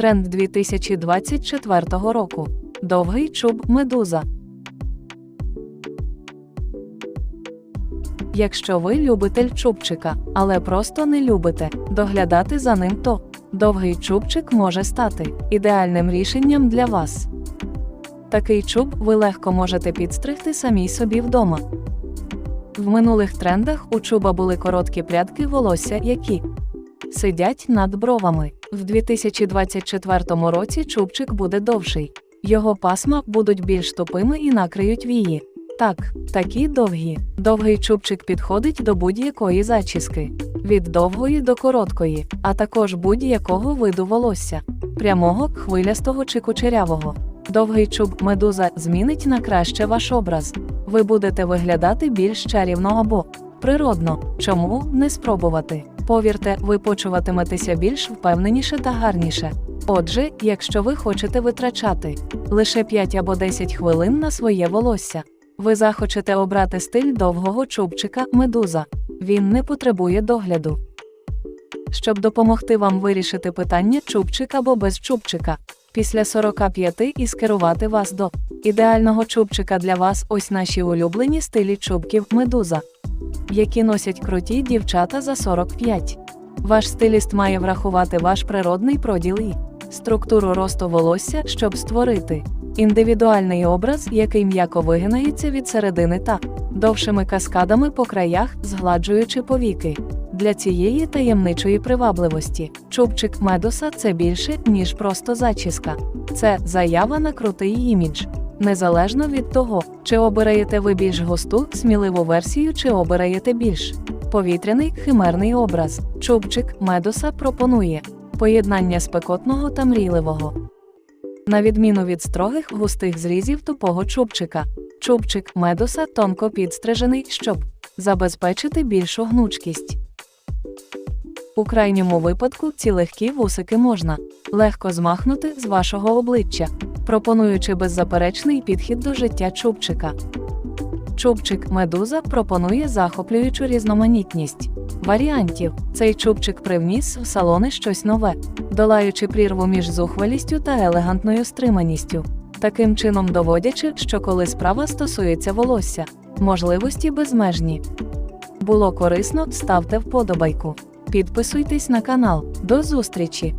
Тренд 2024 року. Довгий чуб медуза. Якщо ви любитель чубчика, але просто не любите доглядати за ним, то довгий чубчик може стати ідеальним рішенням для вас. Такий чуб ви легко можете підстригти самій собі вдома. В минулих трендах у чуба були короткі прядки волосся, які сидять над бровами. В 2024 році чубчик буде довший. Його пасма будуть більш тупими і накриють вії. Так, такі довгі. Довгий чубчик підходить до будь-якої зачіски, від довгої до короткої, а також будь-якого виду волосся, прямого, хвилястого чи кучерявого. Довгий чуб медуза змінить на краще ваш образ. Ви будете виглядати більш чарівно або природно. Чому не спробувати? Повірте, ви почуватиметеся більш впевненіше та гарніше. Отже, якщо ви хочете витрачати лише 5 або 10 хвилин на своє волосся, ви захочете обрати стиль довгого чубчика медуза. Він не потребує догляду. Щоб допомогти вам вирішити питання чубчик або без чубчика, після 45 і скерувати вас до ідеального чубчика для вас ось наші улюблені стилі чубків медуза, які носять круті дівчата за 45. Ваш стиліст має врахувати ваш природний проділ і структуру росту волосся, щоб створити індивідуальний образ, який м'яко вигинається від середини та довшими каскадами по краях, згладжуючи повіки. Для цієї таємничої привабливості чубчик медуса це більше, ніж просто зачіска. Це заява на крутий імідж. Незалежно від того, чи обираєте ви більш густу, сміливу версію, чи обираєте більш повітряний химерний образ. Чубчик медуса пропонує поєднання спекотного та мрійливого. На відміну від строгих густих зрізів тупого чубчика, чубчик медуса тонко підстрижений, щоб забезпечити більшу гнучкість. У крайньому випадку ці легкі вусики можна легко змахнути з вашого обличчя, пропонуючи беззаперечний підхід до життя чубчика. Чубчик медуза пропонує захоплюючу різноманітність варіантів. Цей чубчик привніс в салони щось нове, долаючи прірву між зухвалістю та елегантною стриманістю, таким чином доводячи, що коли справа стосується волосся, можливості безмежні. Було корисно, ставте вподобайку. Підписуйтесь на канал. До зустрічі!